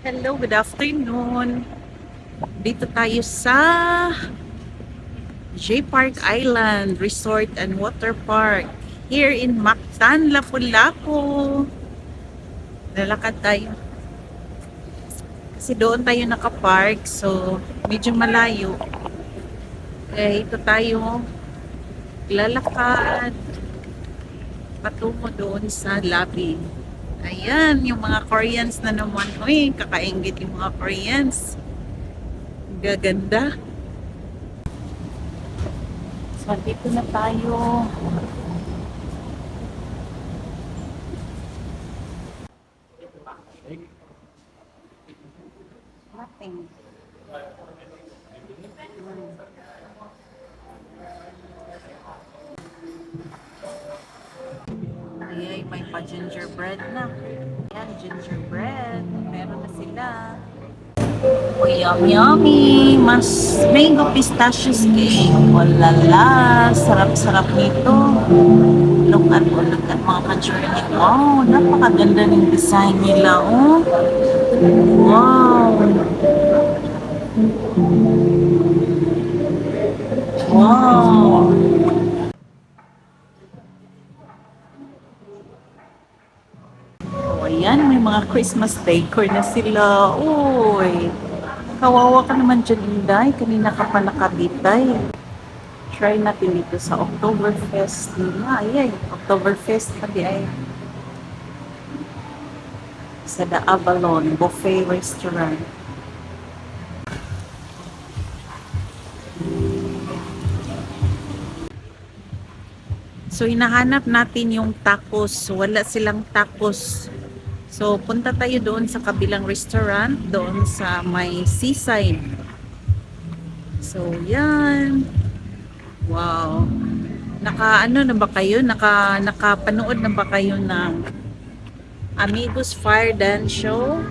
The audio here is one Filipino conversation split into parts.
Hello, good afternoon. Dito tayo sa J Park Island Resort and Water Park here in Mactan, Lapu-Lapu. Lalakad tayo. Kasi doon tayo nakapark, so medyo malayo. Kaya ito tayo lalakad patungo doon sa lobby. Ayan, yung mga Koreans na naman. Uy, kakaingit yung mga Koreans. Gaganda. So, dito na tayo. Nothing. Gingerbread na. Yan, gingerbread. Meron na sila. Oh, yum, yummy. Mas mango pistachios cake. Walala. Sarap-sarap nito. Look at, oh, mga ka-journey. Wow, napakaganda ng design nila, oh. Wow. Wow. Oh, ayan, may mga Christmas decor na sila. Uy, kawawa ka naman dyan, Inday. Kanina ka pa nakabitay. Try natin dito sa Oktoberfest nila. Ay, ay, Oktoberfest pati ay. Sa The Avalon Buffet Restaurant. So, hinahanap natin yung tacos. Wala silang tacos. So, punta tayo doon sa kabilang restaurant, doon sa may seaside. So, yan. Wow. Naka, ano na ba kayo? Naka, nakapanood na ba kayo ng Amigos Fire Dance Show?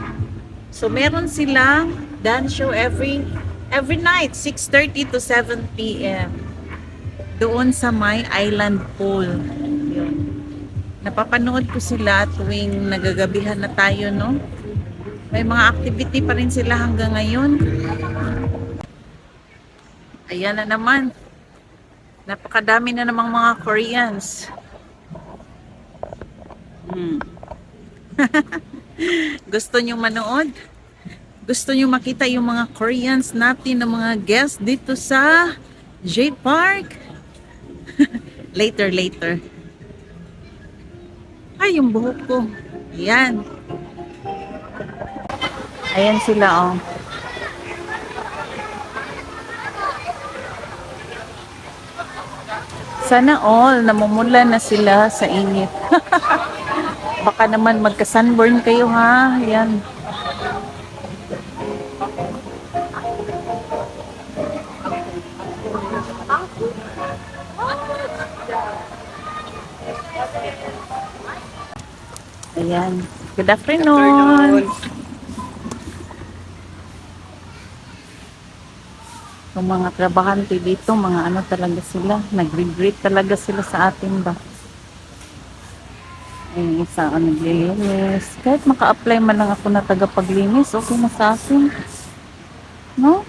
So, meron silang dance show every every night, 6.30 to 7 p.m doon sa may island pool. Napapanood ko sila tuwing nagagabihan na tayo, no? May mga activity pa rin sila hanggang ngayon. Ayan na naman. Napakadami na namang mga Koreans. Hmm. Gusto nyo manood? Gusto nyo makita yung mga Koreans natin na mga guests dito sa J Park? later, later. Ay, yung buhok ko. Ayan. Ayan sila, oh. Sana all, namumula na sila sa init. Baka naman magka-sunburn kayo, ha? Ayan. Ayan. Good afternoon. Yung mga trabahante dito, mga ano talaga sila, nag-greet talaga sila sa atin ba. Ayun, isa ang naglilinis. Kahit maka-apply man lang ako na tagapaglinis, okay na sa akin. No?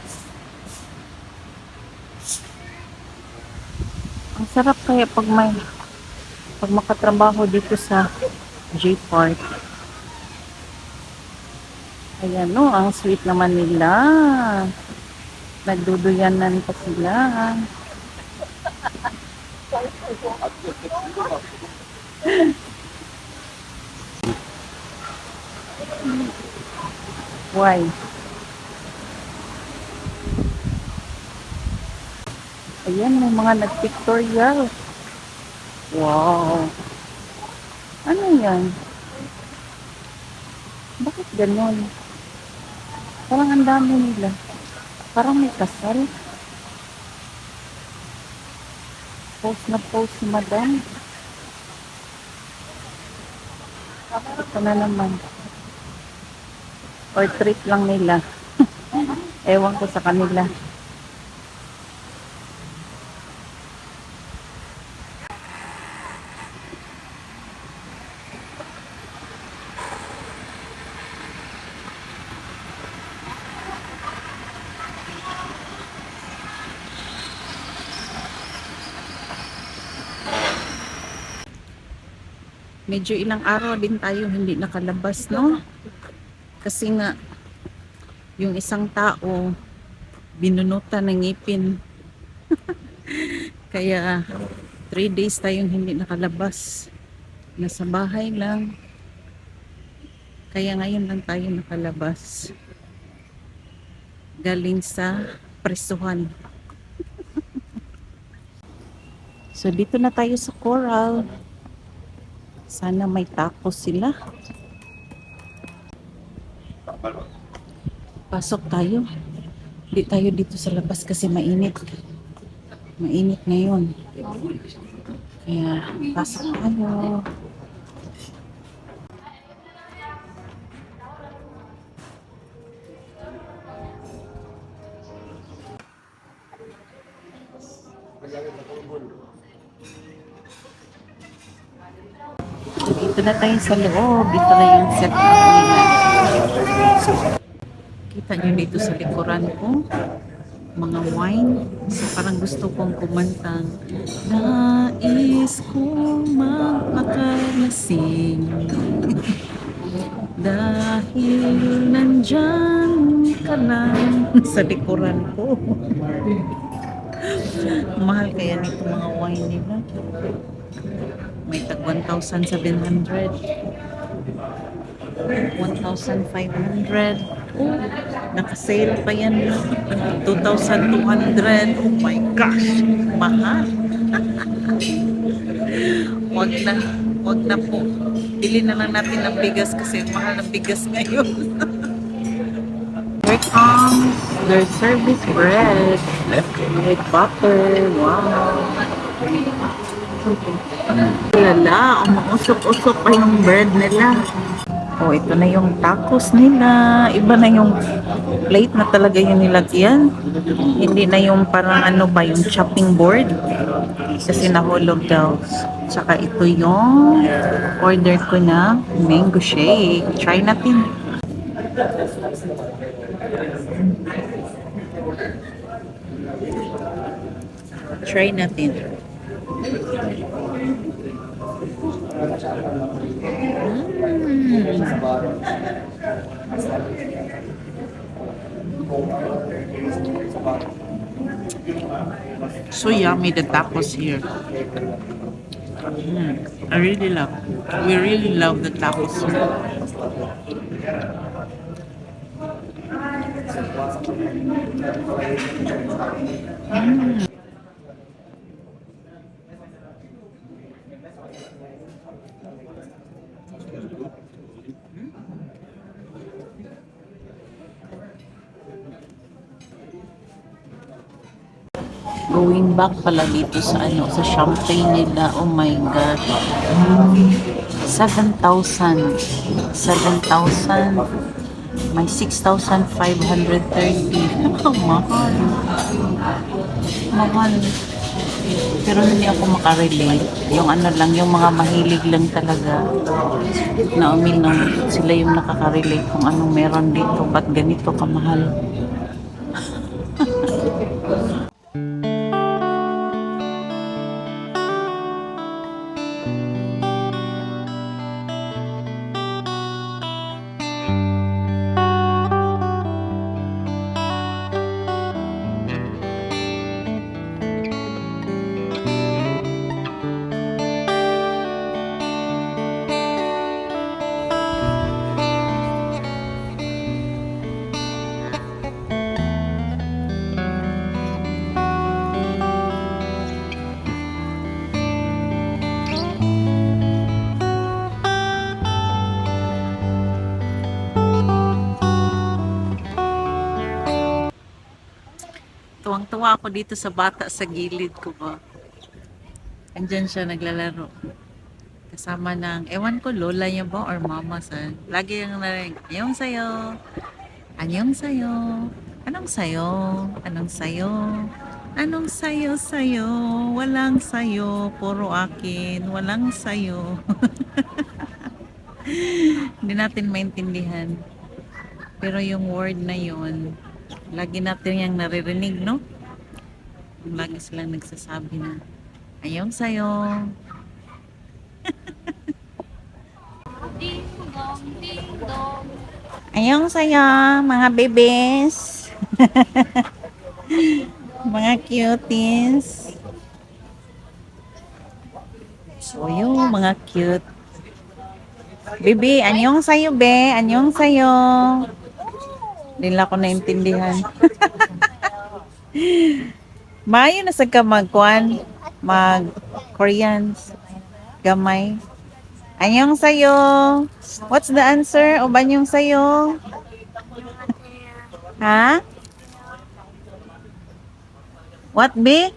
Ang sarap kaya pag may pag makatrabaho dito sa J Park. Ayan no, ang sweet naman nila. Nagduduyanan pa sila. Why? Ayan, may mga nag-pictorial. Wow. Ano yan? Bakit ganon? Parang ang dami nila. Parang may kasal. Post na post si madam. Ito na naman. Or trip lang nila. Ewan ko sa kanila. Medyo ilang araw din tayo hindi nakalabas, no? Kasi nga, yung isang tao, binunutan ng ngipin. Kaya, 3 days tayong hindi nakalabas. Nasa bahay lang. Kaya ngayon lang tayo nakalabas. Galing sa presuhan. so, dito na tayo sa Coral. Sana may tacos sila. Pasok tayo. Hindi tayo dito sa labas kasi mainit. Mainit ngayon. Kaya pasok tayo. Dito na tayo sa loob. Dito na yung set. Kita nyo dito sa likuran ko. Mga wine. So parang gusto kong kumantang Nais kong magpakalasing Dahil nandyan ka lang sa likuran ko. Mahal kaya nito mga wine nila. May tag 1,700. 1,500. Oh, naka-sale pa yan. 2,200. Oh my gosh. Mahal. wag na. Wag na po. Bili na lang natin ng bigas kasi mahal ng bigas ngayon. Here comes their service bread. With butter. Wow. Lala, umusok-usok pa yung bread nila. Oh, ito na yung tacos nila. Iba na yung plate na talaga yung nilagyan. Hindi na yung parang ano ba, yung chopping board. Kasi nahulog daw. Tsaka ito yung order ko na mango shake. Try natin. Try natin. So yummy the tacos here. Mm, I really love. We really love the tacos. Mm. Back pala dito sa ano, sa champagne nila. Oh my God. 7,000. 7,000. May 6,530. Ang mahal. Mahal. Pero hindi ako makarelate. Yung ano lang, yung mga mahilig lang talaga. Na uminom, sila yung nakaka-relate kung anong meron dito. Ba't ganito kamahal? Tuwang-tuwa ako dito sa bata sa gilid ko ba. Andyan siya naglalaro. Kasama ng, ewan ko, lola niya ba or mama sa, lagi yung narinig, anyong sayo, anyong sayo, anong sayo, anong sayo, anong sayo sayo, walang sayo, puro akin, walang sayo. Hindi natin maintindihan. Pero yung word na yun, lagi natin yung naririnig, no? Lagi silang nagsasabi na, ayong sayo. Ayong sa'yo, mga bebes. mga cuties. So, yung mga cute. Bebe, anyong sa'yo, be? Anyong sa'yo? Hindi lang ako naintindihan. Mayo na sa magkuan, mag Koreans, gamay. Anyong sa'yo? What's the answer? O ba yung sa'yo? ha? What, be?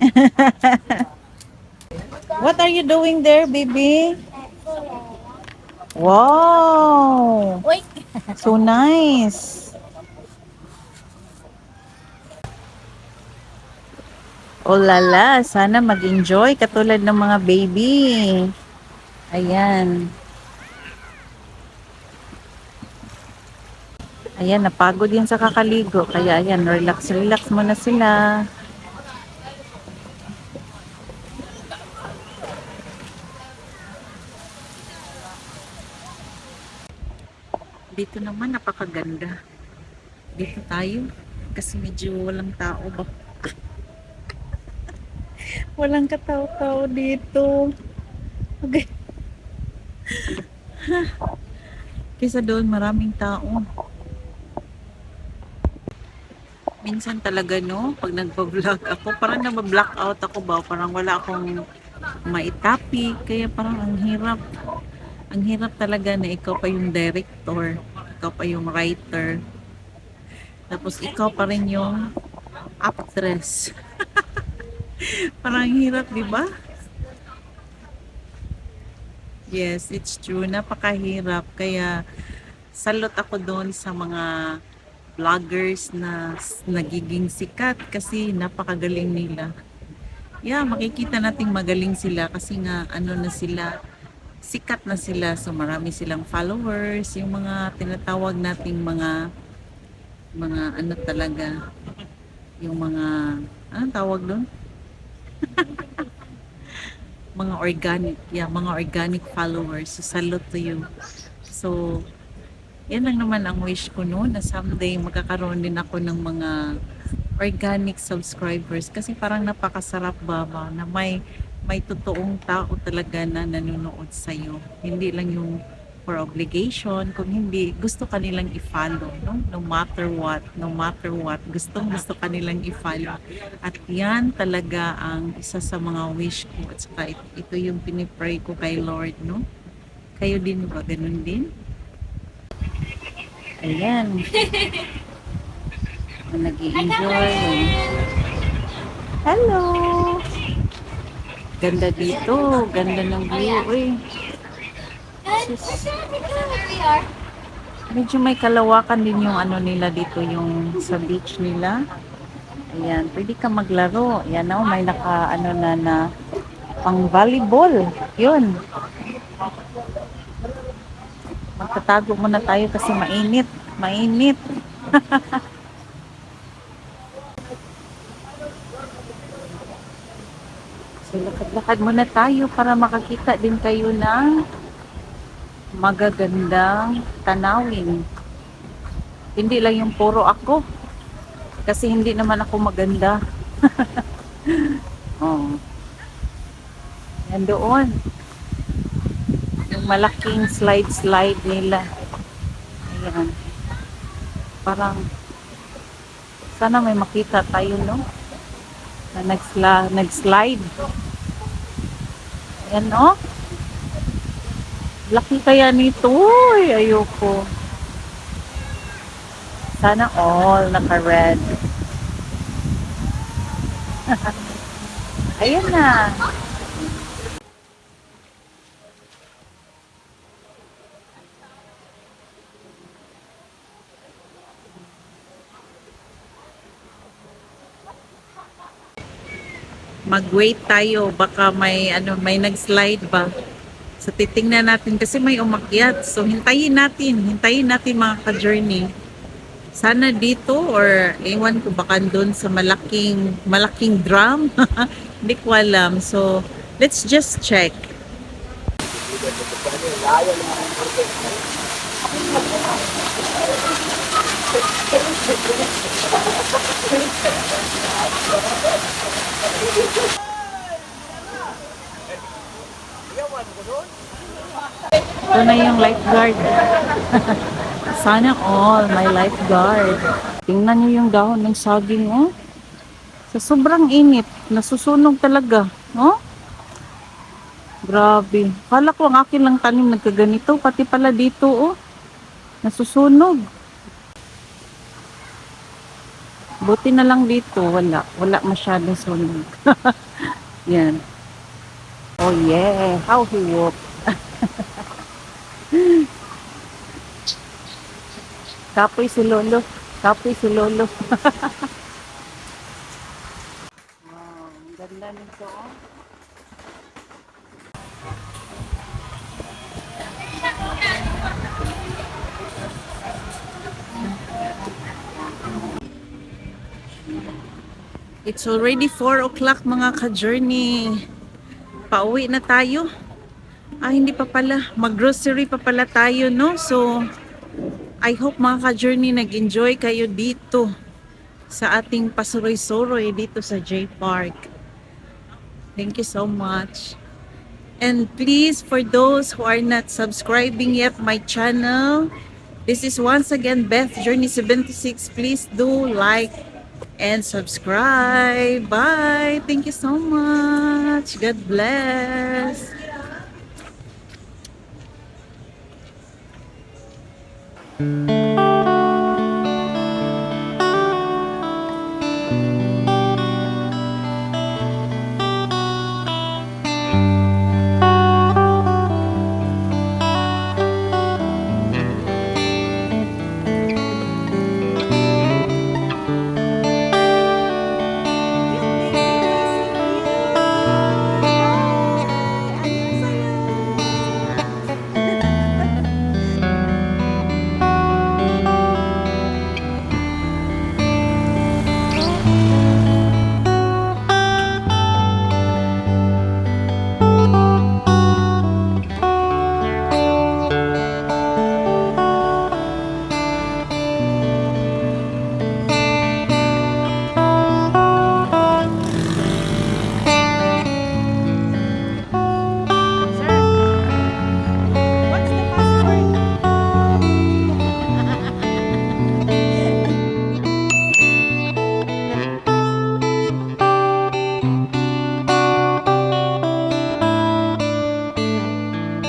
What are you doing there, baby? Wow! So nice. Oh lala, sana mag-enjoy katulad ng mga baby. Ayan. Ayan, napagod yan sa kakaligo. Kaya ayan, relax, relax muna sila. Dito naman napakaganda. Dito tayo. Kasi medyo walang tao ba? Walang katao-tao dito. Okay. Kesa doon maraming tao. Minsan talaga no, pag nagpa-vlog ako, parang nabablock out ako ba? Parang wala akong maitapi. Kaya parang ang hirap ang hirap talaga na ikaw pa yung director, ikaw pa yung writer, tapos ikaw pa rin yung actress. Parang ang hirap, di ba? Yes, it's true. Napakahirap. Kaya salot ako doon sa mga vloggers na nagiging sikat kasi napakagaling nila. Yeah, makikita nating magaling sila kasi nga ano na sila, sikat na sila. So marami silang followers, yung mga tinatawag nating mga mga ano talaga, yung mga anong tawag doon? Mga organic, yeah, mga organic followers. So salute to you. So yan lang naman ang wish ko noon na someday magkakaroon din ako ng mga organic subscribers kasi parang napakasarap ba ba na may may totoong tao talaga na nanonood sa iyo. Hindi lang yung for obligation, kung hindi gusto kanilang i-follow, no? No matter what, no matter what, gustong gusto kanilang i-follow. At yan talaga ang isa sa mga wish ko at saka ito, yung pinipray ko kay Lord, no? Kayo din ba ganun din? Ayan. nag enjoy Hello! Ganda dito. Ganda ng view. Uy, sis. Medyo may kalawakan din yung ano nila dito, yung sa beach nila. Ayan, pwede ka maglaro. Ayan oh, may naka ano na na pang volleyball. Yun. Magtatago muna tayo kasi mainit. Mainit. So, lakad-lakad muna tayo para makakita din kayo ng magagandang tanawin. Hindi lang yung puro ako. Kasi hindi naman ako maganda. oh. Yan doon. Yung malaking slide-slide nila. Ayan. Parang sana may makita tayo, no? Na nagsla, nag-slide. Ayan, no? Laki kaya nito. Uy, ayoko. Sana all naka-red. Ayan na. Mag-wait tayo. Baka may, ano, may nag-slide ba. So, titingnan natin kasi may umakyat. So, hintayin natin. Hintayin natin mga ka-journey. Sana dito or ewan ko baka doon sa malaking malaking drum. Hindi ko alam. So, let's just check. Ito na yung lifeguard. Sana all, may lifeguard. Tingnan niyo yung dahon ng saging, oh. Sa sobrang init, nasusunog talaga, oh. Grabe. Kala ko ang akin lang tanim nagkaganito, pati pala dito, oh. Nasusunog. Buti na lang dito, wala. Wala masyadong sunog. Yan. Oh yeah, how he walk. Kapoy si Lolo. Kapoy si Lolo. wow, ang ganda nito. It's already 4 o'clock mga ka-journey. Pauwi na tayo. Ah, hindi pa pala. Mag-grocery pa pala tayo, no? So, I hope mga ka-journey nag-enjoy kayo dito sa ating pasuroy-suroy dito sa J Park. Thank you so much. And please, for those who are not subscribing yet my channel, this is once again Beth Journey 76. Please do like and subscribe. Bye. Thank you so much. God bless.